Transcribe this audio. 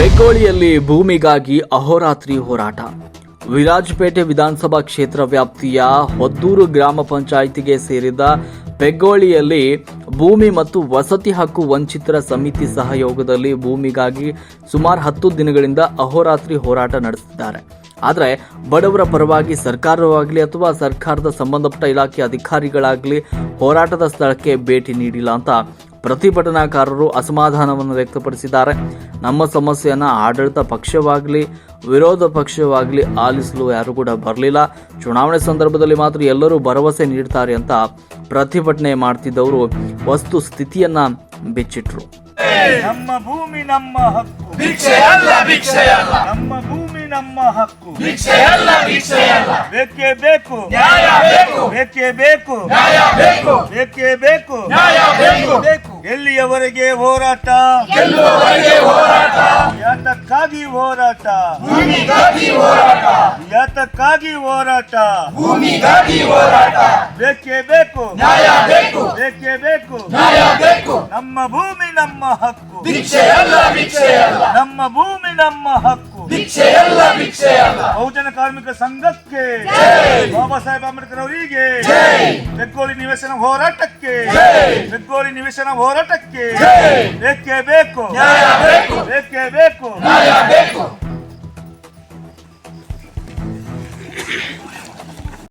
ಬೆಗ್ಗೋಳಿಯಲ್ಲಿ ಭೂಮಿಗಾಗಿ ಅಹೋರಾತ್ರಿ ಹೋರಾಟ. ವಿರಾಜಪೇಟೆ ವಿಧಾನಸಭಾ ಕ್ಷೇತ್ರ ವ್ಯಾಪ್ತಿಯ ಹೊದ್ದೂರು ಗ್ರಾಮ ಪಂಚಾಯಿತಿಗೆ ಸೇರಿದ ಬೆಗ್ಗೋಳಿಯಲ್ಲಿ ಭೂಮಿ ಮತ್ತು ವಸತಿ ಹಕ್ಕು ವಂಚಿತರ ಸಮಿತಿ ಸಹಯೋಗದಲ್ಲಿ ಭೂಮಿಗಾಗಿ ಸುಮಾರು ಹತ್ತು ದಿನಗಳಿಂದ ಅಹೋರಾತ್ರಿ ಹೋರಾಟ ನಡೆಸಿದ್ದಾರೆ ಆದರೆ ಬಡವರ ಪರವಾಗಿ ಸರ್ಕಾರವಾಗಲಿ ಅಥವಾ ಸರ್ಕಾರದ ಸಂಬಂಧಪಟ್ಟ ಇಲಾಖೆ ಅಧಿಕಾರಿಗಳಾಗಲಿ ಹೋರಾಟದ ಸ್ಥಳಕ್ಕೆ ಭೇಟಿ ನೀಡಿಲ್ಲ ಅಂತ ಪ್ರತಿಭಟನಾಕಾರರು ಅಸಮಾಧಾನವನ್ನು ವ್ಯಕ್ತಪಡಿಸಿದ್ದಾರೆ. ನಮ್ಮ ಸಮಸ್ಯೆಯನ್ನು ಆಡಳಿತ ಪಕ್ಷವಾಗಲಿ ವಿರೋಧ ಪಕ್ಷವಾಗಲಿ ಆಲಿಸಲು ಯಾರು ಕೂಡ ಬರಲಿಲ್ಲ. ಚುನಾವಣೆ ಸಂದರ್ಭದಲ್ಲಿ ಮಾತ್ರ ಎಲ್ಲರೂ ಭರವಸೆ ನೀಡ್ತಾರೆ ಅಂತ ಪ್ರತಿಭಟನೆ ಮಾಡ್ತಿದ್ದವರು ವಸ್ತು ಸ್ಥಿತಿಯನ್ನ ಬಿಚ್ಚಿಟ್ರು. ನಮ್ಮ ಭೂಮಿ ನಮ್ಮ ಹಕ್ಕು. ಭಿಕ್ಷೆ ಅಲ್ಲ ಭಿಕ್ಷೆ ಅಲ್ಲ. ನಮ್ಮ ಭೂಮಿ ನಮ್ಮ ಹಕ್ಕು. ಭಿಕ್ಷೆ ಅಲ್ಲ ಭಿಕ್ಷೆ ಅಲ್ಲ. ಬೇಕೆ ಬೇಕು. ನ್ಯಾಯ ಬೇಕು. ಬೇಕೆ ಬೇಕು. ನ್ಯಾಯ ಬೇಕು. ಬೇಕೆ ಬೇಕು. ನ್ಯಾಯ ಬೇಕು. ಎಲ್ಲಿಯವರೆಗೆ ಹೋರಾಟ? ಯಾತಕ್ಕಾಗಿ ಹೋರಾಟ? ಯಾತಕ್ಕಾಗಿ ಹೋರಾಟ? ಬೇಕೇ ಬೇಕು. ನ್ಯಾಯ ಬೇಕು. ನ್ಯಾಯ ಬೇಕು. ನಮ್ಮ ಭೂಮಿ ನಮ್ಮ ಹಕ್ಕು. ಭಿಕ್ಷೆ ಅಲ್ಲ ಭಿಕ್ಷೆ ಅಲ್ಲ. ನಮ್ಮ ಭೂಮಿ ನಮ್ಮ ಹಕ್ಕು. ಭಿಕ್ಷೆ ಅಲ್ಲ ಭಿಕ್ಷೆ ಅಲ್ಲ. ಬಹುಜನ ಕಾರ್ಮಿಕ ಸಂಘಕ್ಕೆ. ಬಾಬಾ ಸಾಹೇಬ್ ಅಂಬೇಡ್ಕರ್ ಅವರಿಗೆ. ಬೆಕ್ಕೋಲಿ ನಿವೇಶನ ಹೋರಾಟಕ್ಕೆ. ಬೆಕ್ಕೋಲಿ ನಿವೇಶನ ಹೋರಾಟಕ್ಕೆ. ಬೇಕೇ ಬೇಕು. ಬೇಕೇ ಬೇಕು.